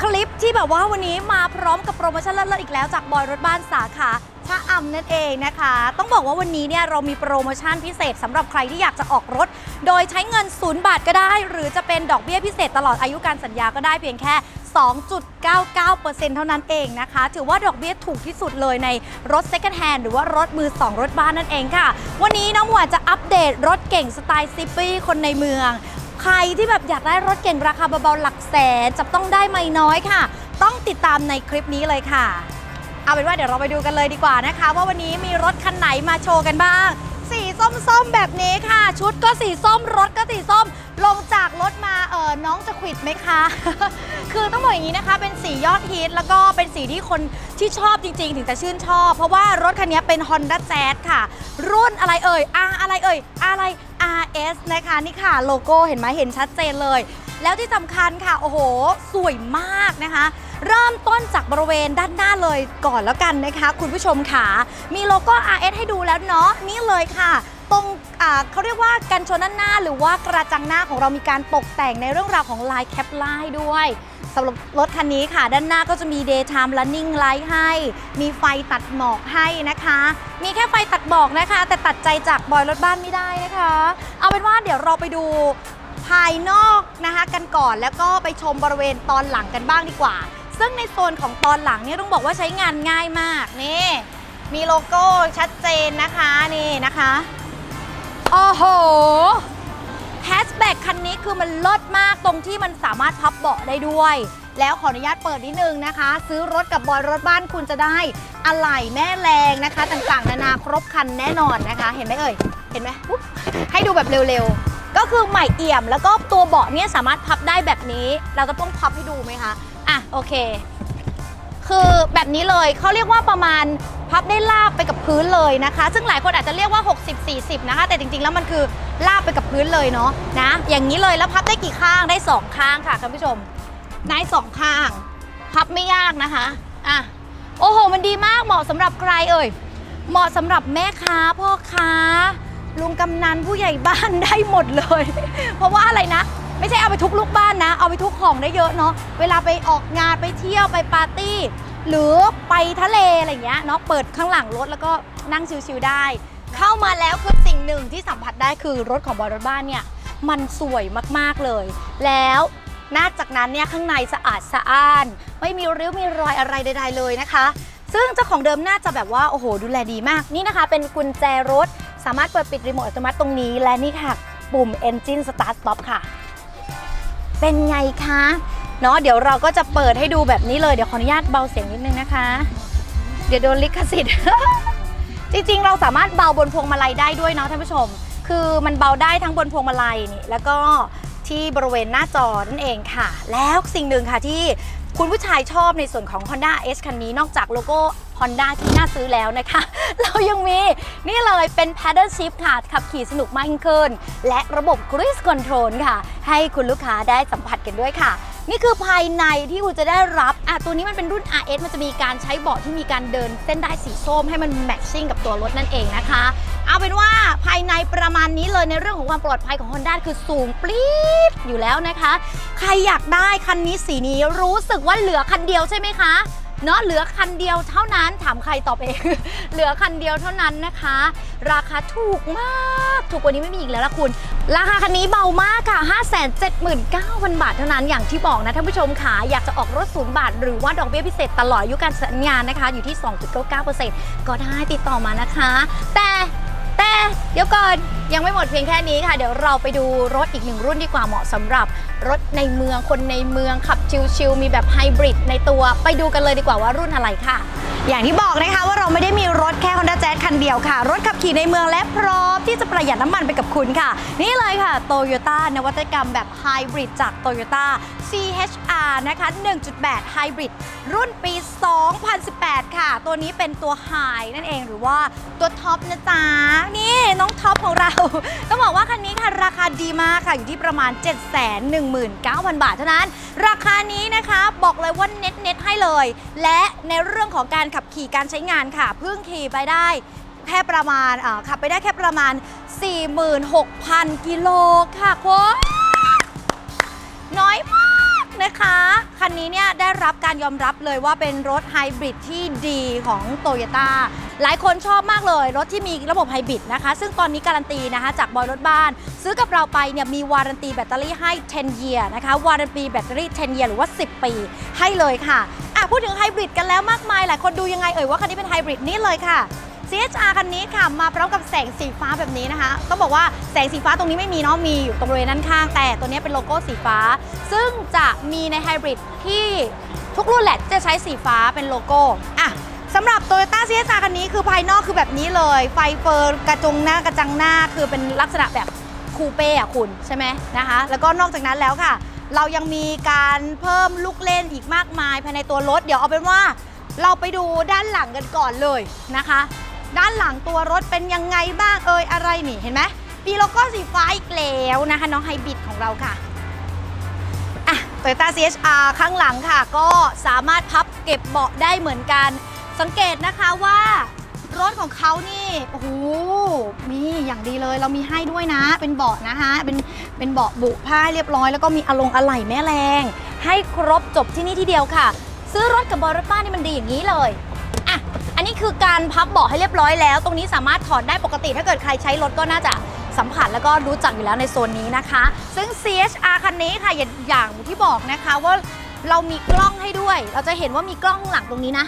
คลิปที่แบบว่าวันนี้มาพร้อมกับโปรโมชั่นเลิศๆอีกแล้วจากบอยรถบ้านสาขาชะอำนั่นเองนะคะ ต้องบอกว่าวันนี้เนี่ยเรามีโปรโมชั่นพิเศษสำหรับใครที่อยากจะออกรถ โดยใช้เงินศูนย์บาทก็ได้ หรือจะเป็นดอกเบี้ยพิเศษตลอดอายุการสัญญาก็ได้เพียงแค่ 2.99%เท่านั้นเองนะคะ ถือว่าดอกเบี้ยถูกที่สุดเลยในรถ Second Hand หรือว่ารถมือ 2 รถบ้านนั่นเองค่ะ วันนี้น้องหวานจะอัปเดตรถเก่งสไตล์ซิปปี้คนในเมือง ใครที่แบบอยากได้รถเก่งราคาเบาๆหลักแสนจะต้องได้ไม่น้อยค่ะ ต้องติดตามในคลิปนี้เลยค่ะ เอาเป็นว่าเดี๋ยวเราไปดูกันเลยดีกว่านะคะ ว่าวันนี้มีรถคันไหนมาโชว์กันบ้าง สีส้มๆแบบนี้ค่ะ ชุดก็สีส้มรถก็สีส้ม ลงจากรถมาเออน้องจะขวิดไหมคะ คือต้องบอกอย่างนี้นะคะ เป็นสียอดฮิตแล้วก็เป็นสีที่คนที่ชอบจริงๆ ถึงจะชื่นชอบ เพราะว่ารถคันนี้เป็น Honda Jazz ค่ะ รุ่นอะไรเอ่ย R อะไรเอ่ยอะไร RS นะคะ นี่ค่ะโลโก้เห็นไหมเห็นชัดเจนเลย แล้วที่สำคัญค่ะ โอ้โห สวยมากนะคะ เริ่มต้นจากบริเวณด้านหน้าเลยก่อนแล้วกันนะคะ คุณผู้ชมค่ะ มีโลโก้ RS ให้ดูแล้วเนาะนี่เลยค่ะ ตรงเขาเรียกว่ากันชนด้านหน้า หรือว่ากระจังหน้าของเรามีการตกแต่งในเรื่องราวของลายแคปไลน์ด้วยสำหรับรถคันนี้ค่ะ ด้านหน้าก็จะมี daytime running light ให้ มีไฟตัดหมอกให้นะคะ มีแค่ไฟตัดหมอกนะคะ แต่ตัดใจจากบอยรถบ้านไม่ได้นะคะ เอาเป็นว่าเดี๋ยวเราไปดูภายนอกนะคะกันก่อนแล้วก็ไปชมบริเวณตอนหลังกันบ้างดีกว่า ซึ่งในโซนของตอนหลังเนี่ยต้องบอกว่าใช้งานง่ายมากนี่มีโลโก้ชัดเจนนะคะนี่นะคะ โอ้โหแฮชแบ็กคันนี้คือมันลดมากตรงที่มันสามารถพับเบาะได้ด้วย แล้วขออนุญาตเปิดนิดนึงนะคะ ซื้อรถกับบอยรถบ้านคุณจะได้อะไหล่แม่แรงนะคะ ต่างๆ นานาครบคันแน่นอนนะคะ เห็นไหมเอ่ย เห็นไหมให้ดูแบบเร็วๆ ก็คือใหม่เอี่ยม แล้วก็ตัวเบาะเนี่ยสามารถพับได้แบบนี้ เราจะต้องพับให้ดูไหมคะ อะโอเค คือแบบนี้เลยเขาเรียกว่าประมาณ พับได้ลาบไปกับพื้นเลยนะคะ ซึ่งหลายคนอาจจะเรียกว่า 60 40 นะคะ แต่จริงๆ แล้วมันคือลาบไปกับพื้นเลยเนาะนะ อย่างนี้เลยแล้วพับได้กี่ข้างได้ 2 ข้างค่ะคุณผู้ชมได้สองข้าง พับไม่ยากนะคะอะโอ้โห มันดีมากเหมาะสำหรับใครเอ่ยเหมาะสำหรับแม่ค้าพ่อค้าลุงกำนันผู้ใหญ่บ้านได้หมดเลย เพราะว่าอะไรนะ ไม่ใช่เอาไปทุกลูกบ้านนะ เอาไปทุกของได้เยอะเนาะเวลาไปออกงานไปเที่ยวไปปาร์ตี้ หรือไปทะเลอะไรเงี้ยเนาะเปิดข้างหลังรถแล้วก็นั่งชิวๆได้ เข้ามาแล้วคือสิ่งหนึ่งที่สัมผัสได้คือรถของบอยรถบ้านเนี่ยมันสวยมากๆเลย แล้วนอกจากนั้นเนี่ยข้างในสะอาดสะอ้าน ไม่มีริ้วมีรอยอะไรใด ๆเลยนะคะ ซึ่งเจ้าของเดิมน่าจะแบบว่าโอ้โหดูแลดีมากนี่นะคะ เป็นกุญแจรถสามารถเปิดปิดรีโมทอัตโนมัติตรงนี้และนี่ค่ะ ปุ่ม Engine Start Stop ค่ะ เป็นไงคะ เนาะเดี๋ยวเราก็จะเปิดให้ดูแบบนี้เลยเดี๋ยวขออนุญาตเบาเสียงนิดนึงนะคะ เดี๋ยวโดนลิขสิทธิ์ จริงๆ เราสามารถเบาบนพวงมาลัยได้ด้วยเนาะท่านผู้ชม คือมันเบาได้ทั้งบนพวงมาลัยนี่แล้วก็ที่บริเวณหน้าจอนั่นเองค่ะ แล้วสิ่งหนึ่งค่ะที่คุณผู้ชายชอบในส่วนของ Honda S คันนี้นอกจากโลโก้ Honda ที่น่าซื้อแล้วนะคะ เรายังมีนี่เลยเป็น Paddle Shift ค่ะ ขับขี่สนุกมากยิ่งขึ้น และระบบ Cruise Control ค่ะ ให้คุณลูกค้าได้สัมผัสกันด้วยค่ะ นี่คือภายในที่คุณจะได้รับอะตัวนี้มันเป็นรุ่น RS มันจะมีการใช้เบาะที่มีการเดินเส้นได้สีส้มให้มันแมทชิ่งกับตัวรถนั่นเองนะคะ เอาเป็นว่าภายในประมาณนี้เลยในเรื่องของความปลอดภัยของ Honda คือสูงปรี๊ดอยู่แล้วนะคะ ใครอยากได้คันนี้สีนี้รู้สึกว่าเหลือคันเดียวใช่ไหมคะ เนาะเหลือคันเดียวเท่านั้นถามใครตอบเอง เหลือคันเดียวเท่านั้นนะคะ ราคาถูกมาก ถูกกว่านี้ไม่มีอีกแล้วละคุณ ราคาคันนี้เบามากค่ะ 579,000 บาทเท่านั้นอย่างที่บอกนะท่านผู้ชมค่ะอยากจะออกรถศูนย์บาท หรือว่าดอกเบี้ยพิเศษตลอดอายุการสัญญานะคะ อยู่ที่ 2.99%ก็ได้ติดต่อมานะคะ แต่ แต่เดี๋ยวก่อนยังไม่หมดเพียงแค่นี้ค่ะ เดี๋ยวเราไปดูรถอีกหนึ่งรุ่นดีกว่าเหมาะสำหรับรถในเมืองคนในเมืองขับชิลๆมีแบบไฮบริดในตัว ไปดูกันเลยดีกว่าว่ารุ่นอะไรค่ะ อย่างที่บอกนะคะว่าเราไม่ได้มีรถแค่ Honda Jazz คันเดียวค่ะ รถขับขี่ในเมืองและพร้อมที่จะประหยัดน้ำมันไปกับคุณค่ะ นี่เลยค่ะ Toyota นวัตกรรมแบบไฮบริดจาก Toyota CHR นะคะ 1.8ไฮบริดรุ่นปี 2018 ค่ะ ตัวนี้เป็นตัวไฮนั่นเองหรือว่าตัวท็อปนะจ๊ะ นี่น้องท็อปของเรา ต้องบอกว่าคันนี้ค่ะ ราคาดีมากค่ะ อยู่ที่ประมาณ 719,000 บาทเท่านั้น ราคานี้นะคะบอกเลยว่าเน็ตเน็ตให้เลย และในเรื่องของการขับขี่การใช้งานค่ะ เพิ่งขี่ไปได้แค่ประมาณขับไปได้แค่ประมาณ 46,000 กิโลค่ะคุณน้อยมากนะคันนี้เนี่ยได้รับการยอมรับเลยว่าเป็นรถไฮบริดที่ดีของโตโยต้าหลายคนชอบมากเลย รถที่มีระบบไฮบริดนะคะ ซึ่งตอนนี้การันตีนะคะ จากบอยรถบ้าน ซื้อกับเราไปเนี่ยมีวารันตีแบตเตอรี่ให้ 10 year นะคะ วารันตีแบตเตอรี่ 10 year หรือว่า 10 ปี ให้เลยค่ะ อะพูดถึงไฮบริดกันแล้วมากมาย หลายคนดูยังไงเอ่ยว่าคันนี้เป็นไฮบริดนี่เลยค่ะ CHR คันนี้ค่ะมาพร้อมกับแสงสีฟ้าแบบนี้นะคะ ต้องบอกว่าแสงสีฟ้าตรงนี้ไม่มีเนาะมีอยู่ตรงบริเวณด้านข้าง แต่ตัวนี้เป็นโลโก้สีฟ้า ซึ่งจะมีในไฮบริดที่ทุกรุ่นแหละจะใช้สีฟ้าเป็นโลโก้อะสำหรับ Toyota CHR คันนี้คือภายนอกคือแบบนี้เลย ไฟเฟอร์กระจงหน้ากระจังหน้าคือเป็นลักษณะแบบคูเป้อะคุณใช่ไหมนะคะ แล้วก็นอกจากนั้นแล้วค่ะ เรายังมีการเพิ่มลูกเล่นอีกมากมายภายในตัวรถ เดี๋ยวเอาเป็นว่าเราไปดูด้านหลังกันก่อนเลยนะคะ ด้านหลังตัวรถเป็นยังไงบ้างเอ่ยอะไรนี่เห็นไหมมีโลโก้สีฟ้าอีกแล้วนะคะน้องไฮบริดของเราค่ะอะ Toyota CHR ข้างหลังค่ะ ก็สามารถพับเก็บเบาะได้เหมือนกัน สังเกตนะคะว่า รถของเขานี่โอ้โหมีอย่างดีเลยเรามีให้ด้วยนะ เป็นเบาะนะคะเป็นเป็นเบาะบุผ้าเรียบร้อย แล้วก็มีอลงอะไหล่แม่แรง ให้ครบจบที่นี่ที่เดียวค่ะ ซื้อรถกับบอยรถบ้านนี่มันดีอย่างนี้เลยอะอันนี้คือการพับเบาะให้เรียบร้อยแล้ว ตรงนี้สามารถถอดได้ปกติถ้าเกิดใครใช้รถก็น่าจะสัมผัสแล้วก็รู้จักอยู่แล้วในโซนนี้นะคะ ซึ่ง CHR คันนี้ค่ะอย่างที่บอกนะคะว่าเรามีกล้องให้ด้วย เราจะเห็นว่ามีกล้องหลังตรงนี้นะ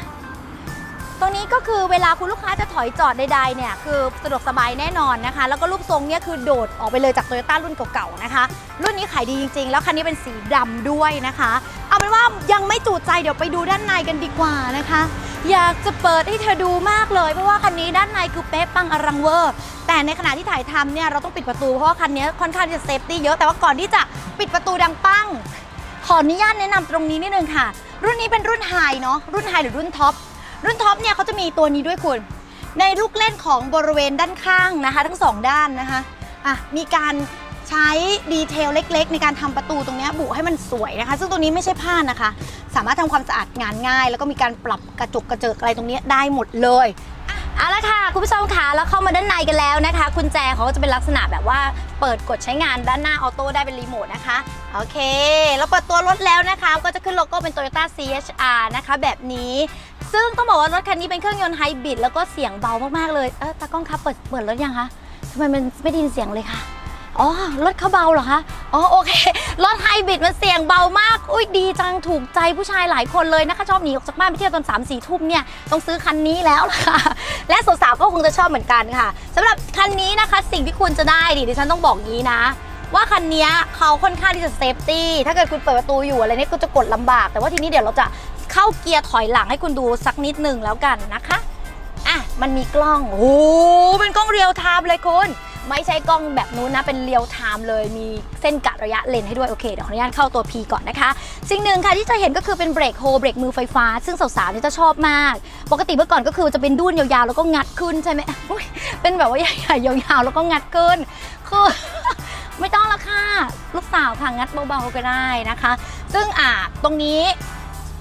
ตรงนี้ก็คือเวลาคุณลูกค้าจะถอยจอดใดๆเนี่ยคือสะดวกสบายแน่นอนนะคะ แล้วก็รูปทรงเนี่ยคือโดดออกไปเลยจากโตโยต้ารุ่นเก่าๆนะคะ รุ่นนี้ขายดีจริงๆ แล้วคันนี้เป็นสีดำด้วยนะคะ เอาเป็นว่ายังไม่จูใจเดี๋ยวไปดูด้านในกันดีกว่านะคะ อยากจะเปิดให้เธอดูมากเลยเพราะว่าคันนี้ด้านในคือเป๊ะปังอลังเวอร์ แต่ในขณะที่ถ่ายทำเนี่ยเราต้องปิดประตูเพราะว่าคันนี้ค่อนข้างจะเซฟตี้เยอะแต่ว่าก่อนที่จะปิดประตูดังปังขออนุญาตแนะนำตรงนี้นิดนึงค่ะ รุ่นนี้เป็นรุ่นไฮเนาะรุ่นไฮหรือรุ่นท็อป รุ่นท็อปเนี่ยเขาจะมีตัวนี้ด้วยคุณ ในลูกเล่นของบริเวณด้านข้างนะคะ ทั้งสองด้านนะคะอะมีการใช้ดีเทลเล็ก ๆ ในการทำประตูตรงนี้บุให้มันสวยนะคะ ซึ่งตัวนี้ไม่ใช่ผ้านะคะ สามารถทำความสะอาดงานง่าย แล้วก็มีการปรับกระจกกระเจิกอะไรตรงนี้ได้หมดเลยเอาละค่ะ คุณผู้ชมคะแล้วเข้ามาด้านในกันแล้วนะคะกุญแจเขาก็จะเป็นลักษณะแบบว่าเปิดกดใช้งานด้านหน้าออโต้ได้เป็นรีโมทนะคะ โอเคเราเปิดตัวรถแล้วนะคะ ก็จะขึ้นโลโก้เป็น Toyota CHR นะคะ แบบนี้ ซึ่งต้องบอกว่ารถคันนี้เป็นเครื่องยนต์ไฮบริดแล้วก็เสียงเบามากๆเลยเออตากล้องครับเปิดเปิดรถยังคะทำไมมันไม่ได้ยินเสียงเลยคะอ๋อรถเขาเบาเหรอคะอ๋อโอเครถไฮบริดมันเสียงเบามากอุ้ยดีจังถูกใจผู้ชายหลายคนเลยนะคะชอบหนีออกจากบ้านไปเที่ยวตอน3ามสี่ทุ่มเนี่ยต้องซื้อคันนี้แล้วล่ะค่ะและสาวๆก็คงจะชอบเหมือนกันค่ะสำหรับคันนี้นะคะสิ่งที่คุณจะได้ดิดิฉันต้องบอกงี้นะ ว่าคันนี้เขาค่อนข้างที่จะเซฟตี้ถ้าเกิดคุณเปิดประตูอยู่อะไรนี่ก็จะกดลำบาก แต่ว่าทีนี้เดี๋ยวเราจะเข้าเกียร์ถอยหลังให้คุณดูสักนิดหนึ่งแล้วกันนะคะอะมันมีกล้องโอ้หเป็นกล้องเรียลไทม์เลยคุณไม่ใช่กล้องแบบนู้นนะ เป็นเรียลไทม์เลยมีเส้นกะระยะเลนให้ด้วยโอเคเดี๋ยวขออนุญาตเข้าตัว P ก่อนนะคะ สิ่งหนึ่งค่ะที่จะเห็นก็คือเป็นเบรกโฮเบรกมือไฟฟ้า ซึ่งสาวๆนี่จะชอบมาก ปกติเมื่อก่อนก็คือจะเป็นดุ้นยาวๆ แล้วก็งัดขึ้นใช่ไหมเป็นแบบว่าใหญ่ๆยาวๆแล้วก็งัดขึ้นคือ ไม่ต้องละค่ะ ลูกสาวค่ะงัดเบาๆก็ได้นะคะ ซึ่งอ่าตรงนี้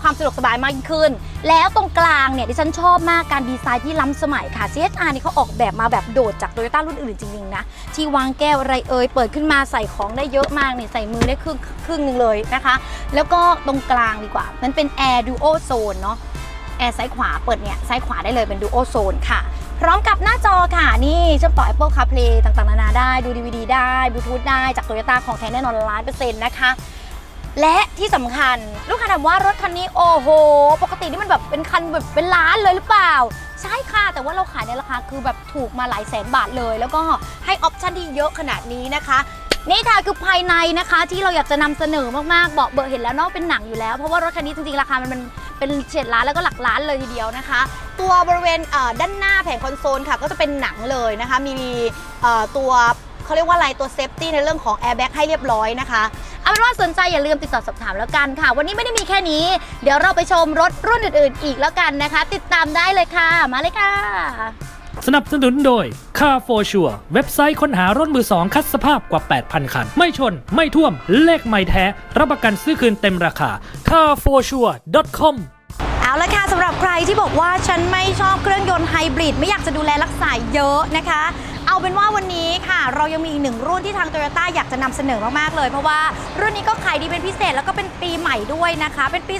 ความสะดวกสบายมากยิ่งขึ้น แล้วตรงกลางเนี่ยดิฉันชอบมากการดีไซน์ที่ล้ำสมัยค่ะ CHR นี่เขาออกแบบมาแบบโดดจาก Toyota รุ่นอื่นจริงๆนะ ที่วางแก้วอะไรเอ่ยเปิดขึ้นมาใส่ของได้เยอะมากเนี่ยใส่มือได้ครึ่งครึ่งนึงเลยนะคะ แล้วก็ตรงกลางดีกว่า มันเป็น Air Duo Zone เนาะแอร์ซ้ายขวาเปิดเนี่ยซ้ายขวาได้เลยเป็น Duo Zone ค่ะ พร้อมกับหน้าจอค่ะ นี่เชื่อมต่อ Apple CarPlay ต่างๆ นานาได้ ดู DVD ได้บลูทูธได้จาก Toyota ของแท้แน่นอนล้านเปอร์เซ็นต์นะคะ และที่สำคัญลูกค้าถามว่ารถคันนี้โอ้โห ปกตินี่มันแบบเป็นคันแบบเป็นล้านเลยหรือเปล่า ใช่ค่ะ แต่ว่าเราขายในราคาคือแบบถูกมาหลายแสนบาทเลย แล้วก็ให้ออปชันที่เยอะขนาดนี้นะคะนี่ค่ะคือภายในนะคะที่เราอยากจะนำเสนอมากๆ บอกเบอร์เห็นแล้วเนอกเป็นหนังอยู่แล้ว เพราะว่ารถคันนี้จริงๆ ราคามันเป็น เป็นเฉดล้านแล้วก็หลักล้านเลยทีเดียวนะคะ ตัวบริเวณด้านหน้าแผงคอนโซลค่ะ ก็จะเป็นหนังเลยนะคะ มีตัวเขาเรียกว่าอะไรตัวเซฟตี้ในเรื่องของแอร์แบ็กให้เรียบร้อยนะคะเอาเป็นว่าสนใจอย่าลืมติดต่อสอบถามแล้วกันค่ะ วันนี้ไม่ได้มีแค่นี้ เดี๋ยวเราไปชมรถรุ่นอื่นๆ อีกแล้วกันนะคะ ติดตามได้เลยค่ะ มาเลยค่ะ สนับสนุนโดย Car for Sure เว็บไซต์ค้นหารถมือสองคัดสภาพกว่า 8,000 คัน ไม่ชน ไม่ท่วม เลขไม่แท้ รับประกันซื้อคืนเต็มราคา carforsure.com เอาละค่ะสำหรับใครที่บอกว่าฉันไม่ชอบเครื่องยนต์ไฮบริด ไม่อยากจะดูแลรักษาเยอะนะคะ เอาเป็นว่าวันนี้ค่ะ เรายังมีอีกหนึ่งรุ่นที่ทาง Toyota อยากจะนำเสนอมากๆเลย เพราะว่ารุ่นนี้ก็ขายดีเป็นพิเศษแล้วก็เป็นปีใหม่ด้วยนะคะ เป็นปี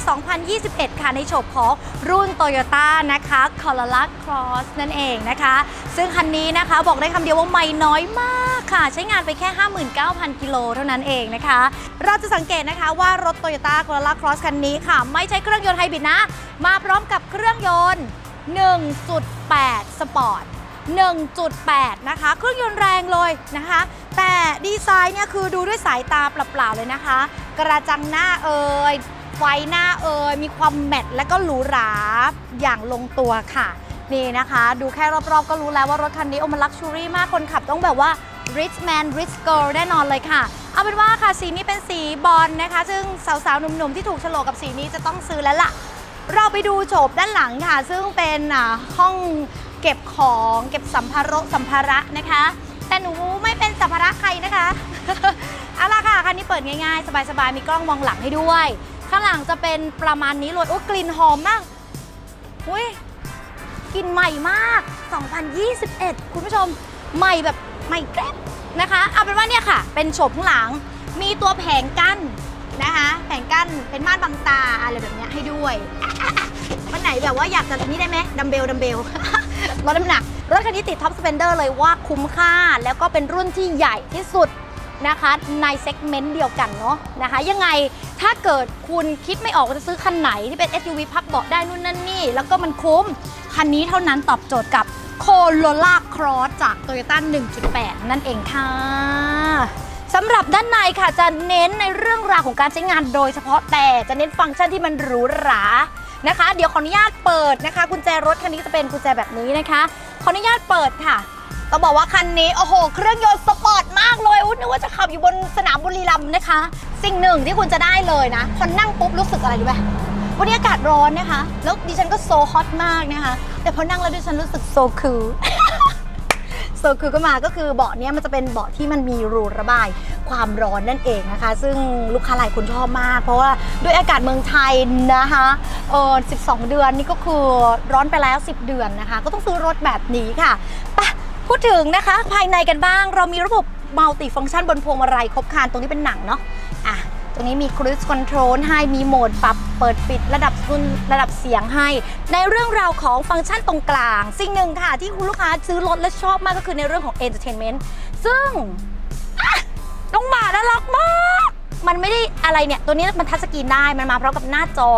2021 ค่ะในโฉบของรุ่น Toyota นะคะ Corolla Cross นั่นเองนะคะ ซึ่งคันนี้นะคะบอกได้คำเดียวว่าไม่น้อยมากค่ะ ใช้งานไปแค่ 59,000 กิโลเท่านั้นเองนะคะ เราจะสังเกตนะคะว่ารถ Toyota Corolla Cross คันนี้ค่ะ ไม่ใช่เครื่องยนต์ไฮบริดนะ มาพร้อมกับเครื่องยนต์ 1.8 สปอร์ต 1.8 นะคะ เครื่องยนต์แรงเลยนะคะ แต่ดีไซน์เนี่ยคือดูด้วยสายตาเปล่าๆเลยนะคะ กระจังหน้าเอ่ยไฟหน้าเอ่ยมีความแมทและก็หรูหราอย่างลงตัวค่ะ นี่นะคะ ดูแค่รอบๆ ก็รู้แล้วว่ารถคันนี้โอมันลักชูรี่มากคนขับต้องแบบว่า rich man rich girl แน่นอนเลยค่ะ เอาเป็นว่าค่ะสีนี้เป็นสีบอลนะคะ ซึ่งสาวๆ หนุ่มๆ ที่ถูกโฉลกกับสีนี้จะต้องซื้อแล้วล่ะ เราไปดูโฉบด้านหลังค่ะ ซึ่งเป็นอ่าห้อง ก็บของเก็บสัมภาระสัมภาระนะคะ แต่หนูไม่เป็นสัมภาระใครนะคะเอาล่ะค่ะคันนี้เปิดง่ายๆ สบายๆมีกล้องมองหลังให้ด้วย ข้างหลังจะเป็นประมาณนี้เลยโอ้กลิ่นหอมมากอุ้ยกลิ่นใหม่มาก 2021 คุณผู้ชมใหม่แบบใหม่แกรบนะคะเอาเป็นว่าเนี่ยค่ะ เป็นโฉบข้างหลังมีตัวแผงกั้นนะคะ แผงกั้นเป็นม่านบังตาอะไรแบบเนี้ยให้ด้วย วันไหนแบบว่าอยากจะนี่ได้ไหมดัมเบลดัมเบล ลดน้ำหนัก รถคันนี้ติดท็อปสเปนเดอร์เลยว่าคุ้มค่า แล้วก็เป็นรุ่นที่ใหญ่ที่สุดนะคะในเซกเมนต์เดียวกันเนาะนะคะ ยังไงถ้าเกิดคุณคิดไม่ออกว่าจะซื้อคันไหนที่เป็น SUV พับเบาะได้นู่นนั่นนี่ แล้วก็มันคุ้ม คันนี้เท่านั้นตอบโจทย์กับ Corolla Cross จาก Toyota 1.8 นั่นเองค่ะสำหรับด้านในค่ะจะเน้นในเรื่องราวของการใช้งานโดยเฉพาะแต่จะเน้นฟังก์ชันที่มันหรูหรา นะคะ เดี๋ยวขออนุญาตเปิดนะคะ กุญแจรถคันนี้จะเป็นกุญแจแบบนี้นะคะ ขออนุญาตเปิดค่ะต้องบอกว่าคันนี้โอ้โห เครื่องยนต์สปอร์ตมากเลยอุ้ยนึกว่าจะขับอยู่บนสนามบุรีรัมย์นะคะ สิ่งหนึ่งที่คุณจะได้เลยนะพอนั่งปุ๊บรู้สึกอะไรรู้ไหมวันนี้อากาศร้อนนะคะ แล้วดิฉันก็โซฮอตมากนะคะ แต่พอนั่งแล้วดิฉันรู้สึกโซคูล โซคือก็มาก็คือเบาะเนี้ยมันจะเป็นเบาะที่มันมีรูระบายความร้อนนั่นเองนะคะ ซึ่งลูกค้าหลายคนชอบมาก เพราะว่าด้วยอากาศเมืองไทยนะคะเออ12 เดือนนี่ก็คือร้อนไปแล้ว 10 เดือนนะคะ ก็ต้องซื้อรถแบบนี้ค่ะปะพูดถึงนะคะ ภายในกันบ้างเรามีระบบมัลติฟังก์ชันบนพวงมาลัยครบครันตรงนี้เป็นหนังเนาะ ตรงนี้มี cruise control ให้มีโหมดปรับเปิดปิดระดับทุนระดับเสียงให้ ในเรื่องราวของฟังก์ชันตรงกลาง สิ่งหนึ่งค่ะที่คุณลูกค้าซื้อรถและชอบมากก็คือในเรื่องของ entertainment ซึ่งอะน้องหมาน่ารักมากมันไม่ได้อะไรเนี่ย ตัวนี้มันทัชสกรีนได้ มันมาพร้อมกับหน้าจอ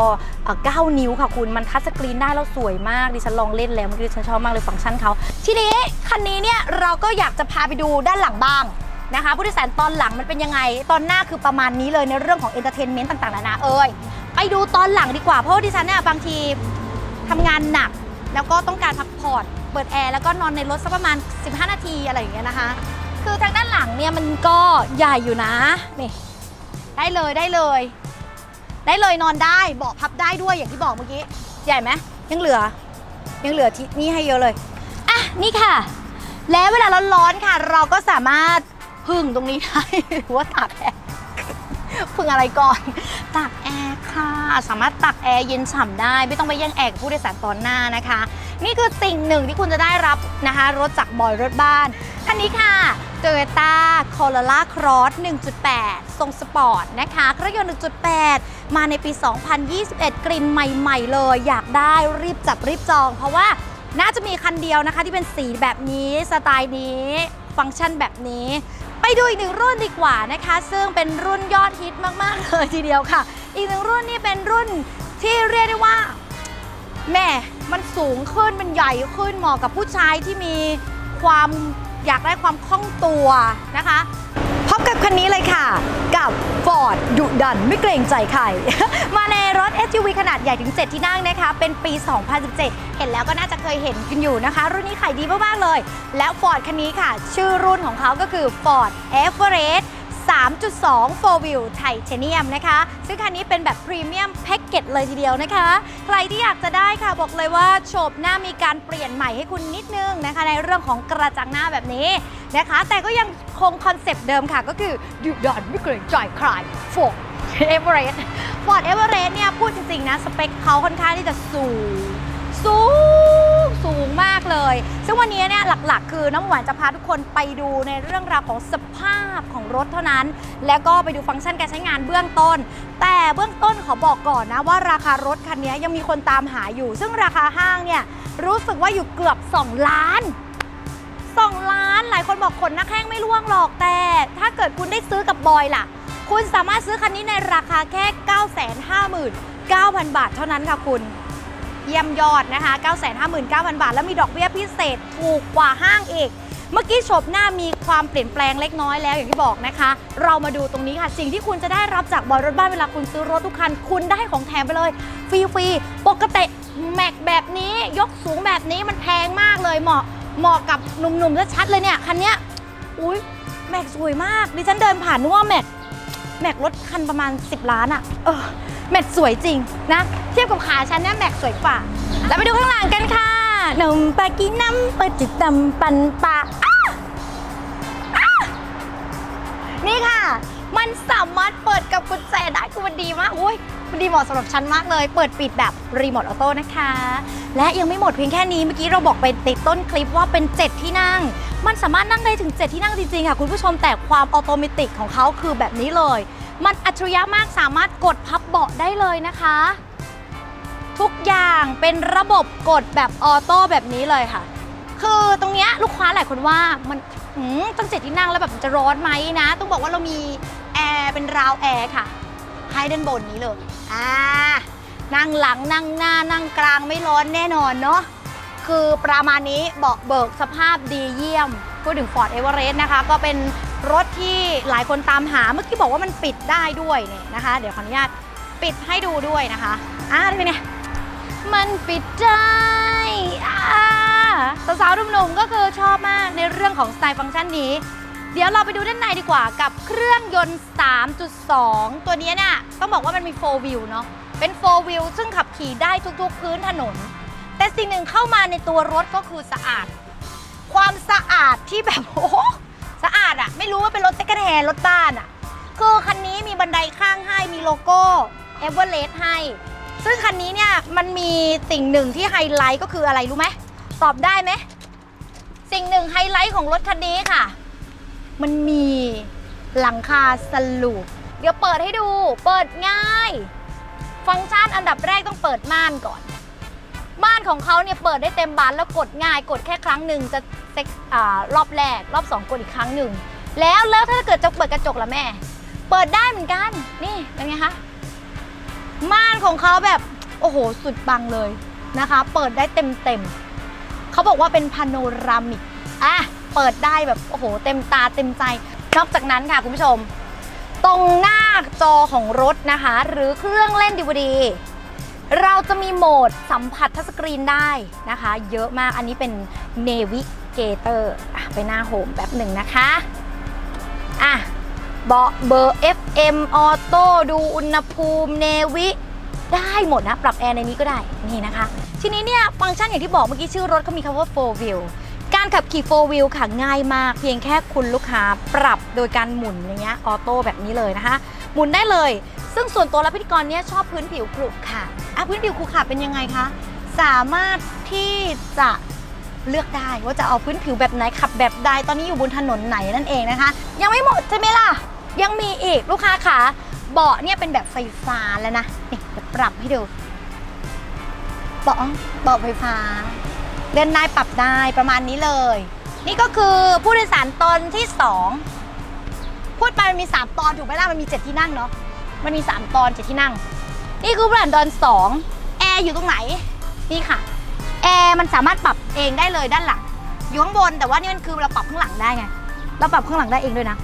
เอ่อ9 นิ้วค่ะคุณ มันทัชสกรีนได้แล้วสวยมาก ดิฉันลองเล่นแล้วเมื่อกี้ดิฉันชอบมากเลยฟังก์ชันเขา ทีนี้คันนี้เนี่ยเราก็อยากจะพาไปดูด้านหลังบ้าง นะคะผู้โดยสารตอนหลังมันเป็นยังไง ตอนหน้าคือประมาณนี้เลยในเรื่องของเอนเตอร์เทนเมนต์ต่างๆนานาเอ่ยไปดูตอนหลังดีกว่าเพราะว่าดิฉันเนี่ยบางทีทำงานหนัก แล้วก็ต้องการพักผ่อนเปิดแอร์แล้วก็นอนในรถสักประมาณ 15 นาทีอะไรอย่างเงี้ยนะคะ คือทางด้านหลังเนี่ยมันก็ใหญ่อยู่นะนี่ได้เลยได้เลย ได้เลยนอนได้เบาะพับได้ด้วยอย่างที่บอกเมื่อกี้ใหญ่ไหมยังเหลือ ยังเหลือที่นี่ให้เยอะเลย อะ นี่ค่ะ แล้วเวลาร้อนๆค่ะ เราก็สามารถ พึ่งตรงนี้ได้หรือว่าตากแอร์พึ่งอะไรก่อนตากแอร์ค่ะ สามารถตักแอร์เย็นฉ่ำได้ ไม่ต้องไปแย่งแอร์กับผู้โดยสารตอนหน้านะคะ นี่คือสิ่งหนึ่งที่คุณจะได้รับนะคะ รถจากบอยรถบ้านคันนี้ค่ะ Toyota Corolla Cross 1.8 ทรงสปอร์ตนะคะเครื่องยนต์ 1.8 มาในปี 2021 กลิ่นใหม่ ๆ เลย อยากได้รีบจับรีบจอง เพราะว่าน่าจะมีคันเดียวนะคะที่เป็นสีแบบนี้สไตล์นี้ ฟังก์ชันแบบนี้ ดูอีกหนึ่งรุ่นดีกว่านะคะ ซึ่งเป็นรุ่นยอดฮิตมาก ๆ เลยทีเดียวค่ะ อีกหนึ่งรุ่นนี่เป็นรุ่นที่เรียกได้ว่าแม่มันสูงขึ้นมันใหญ่ขึ้นเหมาะกับผู้ชายที่มีความอยากได้ความคล่องตัวนะคะ คันนี้เลยค่ะ กับ Ford ดุดันไม่เกรงใจใคร มาในรถ SUV ขนาดใหญ่ถึง 7 ที่นั่งนะคะ เป็นปี 2017 เห็นแล้วก็น่าจะเคยเห็นกันอยู่นะคะ รุ่นนี้ขายดีมาก ๆ เลย แล้ว Ford คันนี้ค่ะ ชื่อรุ่นของเขาก็คือ Ford Everest 3.2 4 Wheel Titanium นะคะ ซึ่งคันนี้เป็นแบบพรีเมียมแพ็กเกจเลยทีเดียวนะคะ ใครที่อยากจะได้ค่ะบอกเลยว่าโฉบหน้ามีการเปลี่ยนใหม่ให้คุณนิดนึงนะคะ ในเรื่องของกระจังหน้าแบบนี้นะคะ แต่ก็ยังคงคอนเซปต์เดิมค่ะ ก็คือดุดันไม่เกรงใจใคร Ford Everest Ford Everest เนี่ยพูดจริงๆนะ สเปคเขาค่อนข้างที่จะสูงสูง สูงมากเลย ซึ่งวันนี้เนี่ยหลักๆ คือน้ำหวานจะพาทุกคนไปดูในเรื่องราวของสภาพของรถเท่านั้น แล้วก็ไปดูฟังก์ชันการใช้งานเบื้องต้น แต่เบื้องต้นขอบอกก่อนนะว่าราคารถคันนี้ยังมีคนตามหาอยู่ ซึ่งราคาห้างเนี่ยรู้สึกว่าอยู่เกือบ 2 ล้าน2ล้าน หลายคนบอกขนนักแข้งไม่ล่วงหรอกแต่ ถ้าเกิดคุณได้ซื้อกับบอยล่ะ คุณสามารถซื้อคันนี้ในราคาแค่ 959,000 บาทเท่านั้นค่ะคุณ เยี่ยมยอดนะคะ 959,000 บาท แล้วมีดอกเบี้ยพิเศษถูกกว่าห้างอีก เมื่อกี้โฉบหน้ามีความเปลี่ยนแปลงเล็กน้อยแล้วอย่างที่บอกนะคะ เรามาดูตรงนี้ค่ะ สิ่งที่คุณจะได้รับจากบอยรถบ้านเวลาคุณซื้อรถทุกคัน คุณได้ของแถมไปเลยฟรีๆปกติแม็กแบบนี้ยกสูงแบบนี้มันแพงมากเลยเหมาะเหมาะกับหนุ่มๆชัดๆเลยเนี่ยคันเนี้ยอุ้ยแม็กสวยมากดิฉันเดินผ่านนึกว่าแม็ก แม็กรถคันประมาณ 10 ล้านอะเออแม็กสวยจริงนะ เทียบกับขาฉันเนี่ยแม็กสวยกว่า แล้วไปดูข้างหลังกันค่ะนุ่มปากีน้ำเปิดจิตตำปันปะอ้าอ้านี่ค่ะ มันสามารถเปิดกับกุญแจได้คือมันดีมากอุ้ยมันดีเหมาะสำหรับฉันมากเลย เปิดปิดแบบรีโมทออโต้นะคะ และยังไม่หมดเพียงแค่นี้ เมื่อกี้เราบอกไปในต้นคลิปว่าเป็น 7 ที่นั่ง มันสามารถนั่งได้ถึง 7 ที่นั่งจริงๆค่ะคุณผู้ชมแต่ความออโตเมติกของเขาคือแบบนี้เลย มันอัจฉริยะมากสามารถกดพับเบาะได้เลยนะคะ ทุกอย่างเป็นระบบกดแบบออโต้แบบนี้เลยค่ะ คือตรงเนี้ยลูกค้าหลายคนว่ามันมตั้งเจ็ดที่นั่งแล้วแบบจะร้อนไหมนะ ต้องบอกว่าเรามีแอร์เป็นราวแอร์ค่ะให้ด้านบนนี้เลยอ่านั่งหลังนั่งหน้านั่งกลางไม่ร้อนแน่นอนเนาะ คือประมาณนี้เบาะเบิกสภาพดีเยี่ยม พูดถึง Ford Everest นะคะ ก็เป็นรถที่หลายคนตามหา เมื่อกี้บอกว่ามันปิดได้ด้วยเนี่ยนะคะ เดี๋ยวขออนุญาตปิดให้ดูด้วยนะคะอ่าเป็นไงมันปิดได้อ่าสาวๆหนุ่มๆก็คือชอบมากในเรื่องของสไตล์ฟังก์ชันนี้ เดี๋ยวเราไปดูด้านในดีกว่ากับเครื่องยนต์ 3.2 ตัวนี้เนี่ยต้องบอกว่ามันมี 4 wheel เนาะเป็น 4 wheel ซึ่งขับขี่ได้ทุกๆ พื้นถนน แต่สิ่งหนึ่งเข้ามาในตัวรถก็คือสะอาด ความสะอาดที่แบบโอ้โหสะอาดอะไม่รู้ว่าเป็นรถเซ็กแฮนรถบ้านอะคือคันนี้มีบันไดข้างให้มีโลโก้เอเวอเรสต์ให้ ซึ่งคันนี้เนี่ยมันมีสิ่งหนึ่งที่ไฮไลท์ก็คืออะไรรู้ไหมตอบได้ไหมสิ่งหนึ่งไฮไลท์ของรถคันนี้ค่ะ มันมีหลังคาสลูปเดี๋ยวเปิดให้ดู เปิดง่าย ฟังก์ชันอันดับแรกต้องเปิดม่านก่อน ม่านของเขาเนี่ยเปิดได้เต็มบานแล้วกดง่าย กดแค่ครั้งหนึ่งจะเซ็กอ่ารอบแรก รอบสองกดอีกครั้งหนึ่งแล้วแล้วถ้าเกิดจะเปิดกระจกล่ะแม่ เปิดได้เหมือนกัน นี่เป็นไงคะม่านของเขาแบบโอ้โหสุดปังเลยนะคะ เปิดได้เต็มเต็มเขาบอกว่าเป็นพาโนรามิกอะเปิดได้แบบโอ้โหเต็มตาเต็มใจนอกจากนั้นค่ะคุณผู้ชม ตรงหน้าจอของรถนะคะ หรือเครื่องเล่นดีวดี เราจะมีโหมดสัมผัสทัชสกรีนได้นะคะ เยอะมากอันนี้เป็น Navigator อะไปหน้าโฮมแป๊บหนึ่งนะคะอะเบาะเบอร์ FM ออโต้ดูอุณหภูมิเนวิได้หมดนะ ปรับแอร์ในนี้ก็ได้นี่นะคะ ทีนี้เนี่ยฟังก์ชันอย่างที่บอกเมื่อกี้ชื่อรถเขามีคำว่า4 wheel การขับขี่4 wheel ค่ะง่ายมาก เพียงแค่คุณลูกค้าปรับโดยการหมุนอย่างเงี้ยออโต้แบบนี้เลยนะคะ หมุนได้เลย ซึ่งส่วนตัวและพิธีกรเนี่ยชอบพื้นผิวขรุขระอะพื้นผิวขรุขระเป็นยังไงคะ สามารถที่จะเลือกได้ว่าจะเอาพื้นผิวแบบไหนขับแบบใดตอนนี้อยู่บนถนนไหนนั่นเองนะคะ ยังไม่หมดใช่ไหมล่ะ ยังมีอีกลูกค้าค่ะเบาะเนี่ยเป็นแบบไฟฟ้าแล้วนะนี่เดี๋ยวปรับให้ดูเบาะเบาะไฟฟ้า เลื่อนได้ปรับได้ประมาณนี้เลย นี่ก็คือผู้โดยสารตอนที่ 2 พูดไปมันมี 3 ตอนถูกไหมล่ะมันมี 7 ที่นั่งเนาะ มันมี 3 ตอนเจตที่นั่ง นี่คือผู้โดยสารตอน2แอร์อยู่ตรงไหน นี่ค่ะ แอร์มันสามารถปรับเองได้เลยด้านหลัง อยู่ข้างบนแต่ว่านี่มันคือเราปรับข้างหลังได้ไง เราปรับข้างหลังได้เองด้วยนะ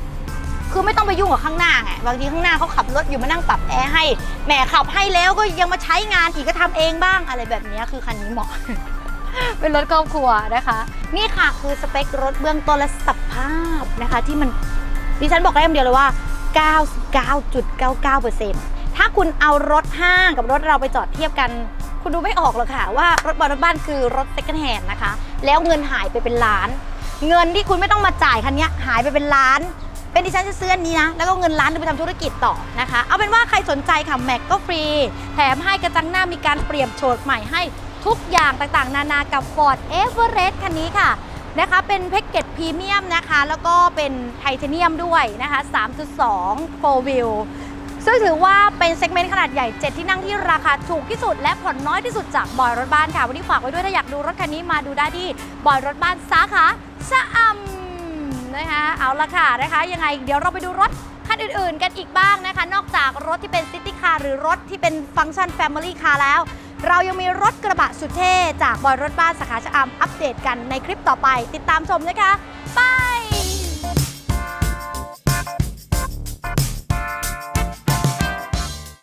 คือไม่ต้องไปยุ่งกับข้างหน้าไง บางทีข้างหน้าเขาขับรถอยู่มานั่งปรับแอร์ให้ แหมขับให้แล้วก็ยังมาใช้งานอีกก็ทำเองบ้างอะไรแบบนี้คือคันนี้เหมาะ เป็นรถครอบครัวนะคะ นี่ค่ะคือสเปครถเบื้องต้นและสภาพนะคะ ที่มันดิฉันบอกได้คำเดียวเลยว่า 99.99%ถ้าคุณเอารถห้างกับรถเราไปจอดเทียบกัน คุณดูไม่ออกหรอกค่ะ ว่ารถบรถบ้านคือรถ second hand นะคะ แล้วเงินหายไปเป็นล้าน เงินที่คุณไม่ต้องมาจ่ายคันนี้หายไปเป็นล้าน เป็นดิฉันจะซื้ออันนี้นะ แล้วก็เงินล้านไปทำธุรกิจต่อนะคะ เอาเป็นว่าใครสนใจค่ะแม็กก็ฟรี แถมให้กระจังหน้ามีการเปลี่ยนโฉดใหม่ให้ทุกอย่างต่างๆ นานากับ Ford Everest คันนี้ค่ะ นะคะ เป็นแพ็กเกจพรีเมียมนะคะ แล้วก็เป็นไทเทเนียมด้วยนะคะ 3.2 4 wheel ซึ่งถือว่าเป็นเซกเมนต์ขนาดใหญ่ 7 ที่นั่งที่ราคาถูกที่สุด และผ่อนน้อยที่สุดจากบอยรถบ้านค่ะ วันนี้ฝากไว้ด้วยถ้าอยากดูรถคันนี้มาดูได้ที่บอยรถบ้านสาขาชะอำนะคะเอาละค่ะนะคะ ยังไงเดี๋ยวเราไปดูรถคันอื่นๆ กันอีกบ้างนะคะ นอกจากรถที่เป็นซิตี้คาร์หรือรถที่เป็นฟังก์ชัน Family Car แล้ว เรายังมีรถกระบะสุดเท่จากบอยรถบ้านสาขาชะอำอัปเดตกันในคลิปต่อไป ติดตามชมนะคะไป